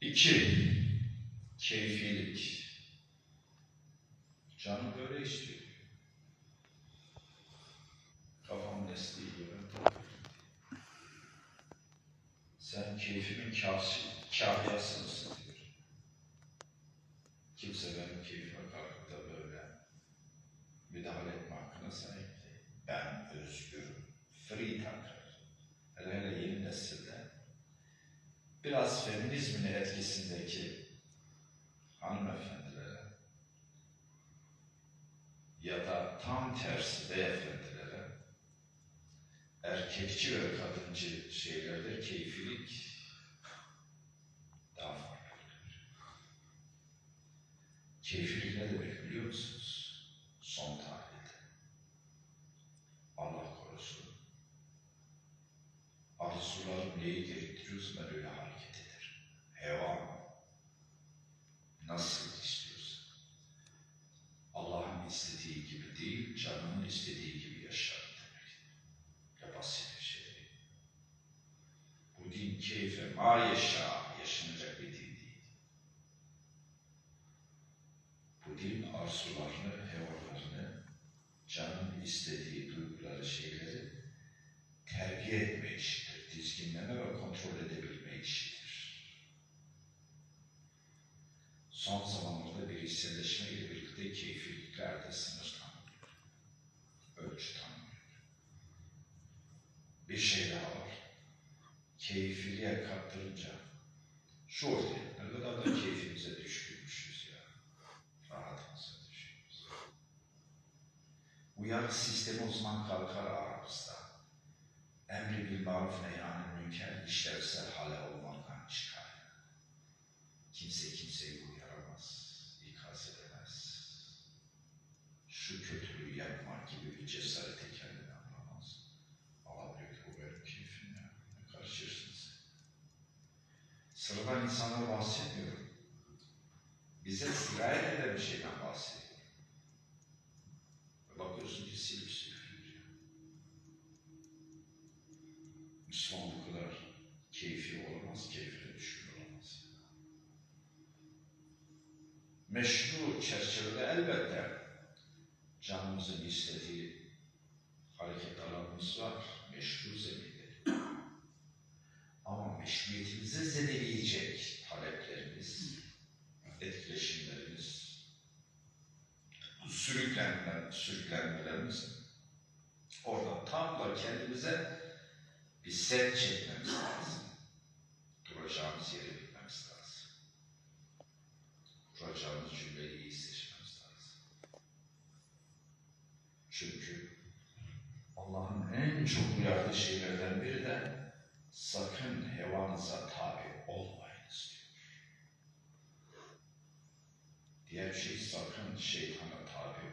İki, keyfilik. Canım böyle istiyor. Kafam desteği gibi. Sen keyfimin kâsi, kâhyası mısın feminizmin etkisindeki hanımefendilere ya da tam tersi beyefendilere erkekçi ve kadıncı şeylerde keyfilik daha farklıdır. Keyfilik ne demek biliyor musunuz? Son tahlilde. Allah korusun. Arzularım neyi gerektiriyorsa ben öyle hareket istediği gibi değil, canının istediği gibi yaşarım demektir. Ya basit bir şey değil. Bu din keyfe ma yaşa, yaşanacak bir din değil. Bu din arzularını, hevalarını, canın istediği duyguları, şeyleri terbiye etme işidir. Dizginleme ve kontrol edebilme işidir. Son zamanlarda bir hisselleşme ile birlikte keyfilikler de sınırlanıyor. Ölçü tanımıyor. Bir şey daha var. Keyfiliğe kaptırınca şu ortaya ne kadar da keyfimize düşkünmüşüz ya. Rahatımıza düşkünüz. Uyarı sistemi uzman kalkar aramızda. Emri bil maruf neyhanı münker işlevsel hale olmaktan çıkar. Kimse kimseyi uyaramaz, ikaz edemez. Şu kötülüğü yapma gibi bir cesarete kendini anlamaz. Allah diyor ki bu benim keyfim ya. Ne karışırsın sen? Sıradan insanlar bahsetmiyorum. Bize sirayet eden bir şeyden bahsediyorum. Bakıyorsun ki silip süpürüyor. Müslüman bu kadar keyfi olamaz, keyfine Meşru çerçevede elbette canımızın istediği hareket alanımız var, meşru zeminde. Ama meşruiyetimizi zedeleyecek taleplerimiz, etkileşimlerimiz, sürüklenme, sürüklenmelerimiz orada tam da kendimize bir set çekmemiz lazım. Duracağımız yeri. Kuracağımız cümleyi iyi seçmemiz lazım. Çünkü Allah'ın en çok uyardığı şeylerden biri de sakın hevanıza tabi olmayınız diyor. Diğer şey sakın şeytana tabi